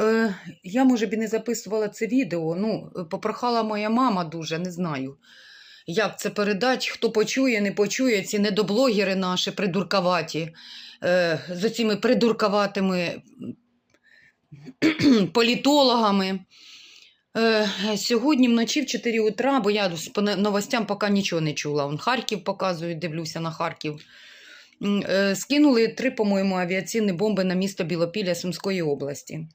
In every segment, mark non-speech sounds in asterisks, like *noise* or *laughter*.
Е, я, може б, і не записувала це відео. Ну, попрохала моя мама дуже, не знаю, як це передати. Хто почує, не почує, ці недоблогери наші придуркаваті, е, з оціми придуркаватими *clears throat* політологами. Е, сьогодні вночі в 4 утра, бо я по новостям поки нічого не чула. Он Харків показують, дивлюся на Харків. Е, Скинули три, по-моєму, авіаційні бомби на місто Білопілля Сумської області.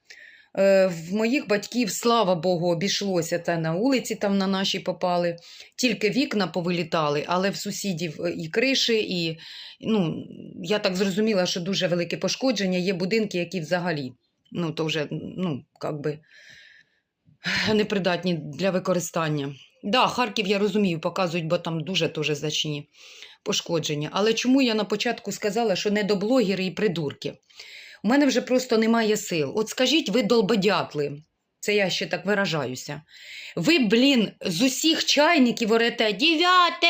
Е, В моїх батьків, слава Богу, обійшлося це на вулиці, там на нашій попали. Тільки вікна повилітали, але в сусідів е, і криші, і ну, я так зрозуміла, що дуже велике пошкодження. Є будинки, які взагалі, ну, то вже, ну, як би, непридатні для використання. Да, Харків, я розумію, показують, бо там дуже теж значні пошкодження. Але чому я на початку сказала, що не до блогери і придурки? У мене вже просто немає сил. От скажіть, ви долбодятли. Це я ще так виражаюся. Ви, блін, з усіх чайників орете 9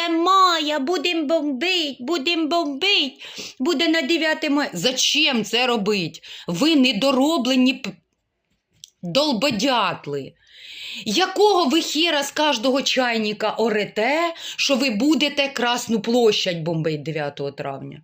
мая, будемо бомбить, будемо бомбить, буде на 9 мая. Зачем це робить? Ви недороблені долбодятли. Якого ви хіра з кожного чайника орете, що ви будете Красну площадь бомбить 9 травня?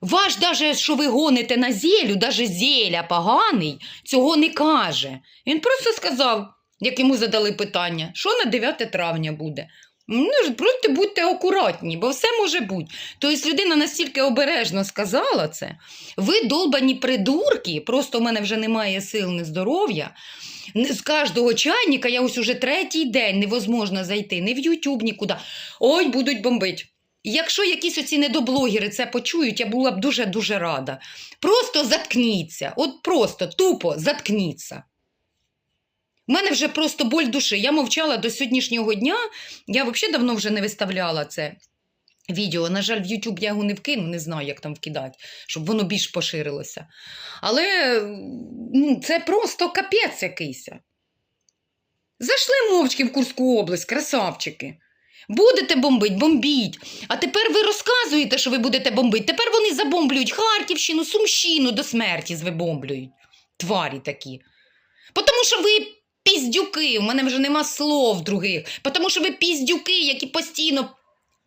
Ваш даже, що ви гоните на зелю, даже зеля поганий, цього не каже. Він просто сказав, як йому задали питання, що на 9 травня буде. Ну, просто будьте акуратні, бо все може бути. Тобто людина настільки обережно сказала це. Ви долбані придурки, просто в мене вже немає сил, ні здоров'я. З кожного чайника я ось уже третій день невозможно зайти, ні в YouTube, нікуди. Ой, будуть бомбить. Якщо якісь оці недоблогери це почують, я була б дуже-дуже рада. Просто заткніться. От просто тупо заткніться. У мене вже просто боль душі. Я мовчала до сьогоднішнього дня. Я взагалі давно вже не виставляла це відео. На жаль, в YouTube я його не вкину, не знаю, як там вкидати, щоб воно більш поширилося. Але ну, це просто капець якийсь. Зайшли мовчки в Курську область, красавчики. Будете бомбить, бомбіть. А тепер ви розказуєте, що ви будете бомбити. Тепер вони забомблюють Харківщину, Сумщину до смерті звибомблюють. Тварі такі. Тому що ви піздюки, у мене вже нема слов других. Тому що ви піздюки, які постійно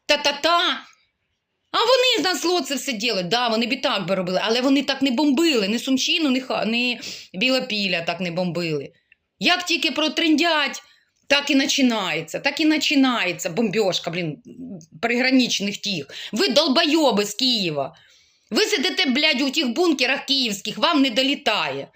та-та-та. А вони на зло це все ділять. Да, вони б і так би робили, але вони так не бомбили. Ні Сумщину, ні, Ха- ні Білопілля так не бомбили. Як тільки протрендять, так і починається, так і начинається бомбьошка, блін, приграничних тих. Ви долбойоби з Києва. Ви сидите, блядь, у тих бункерах київських, вам не долітає.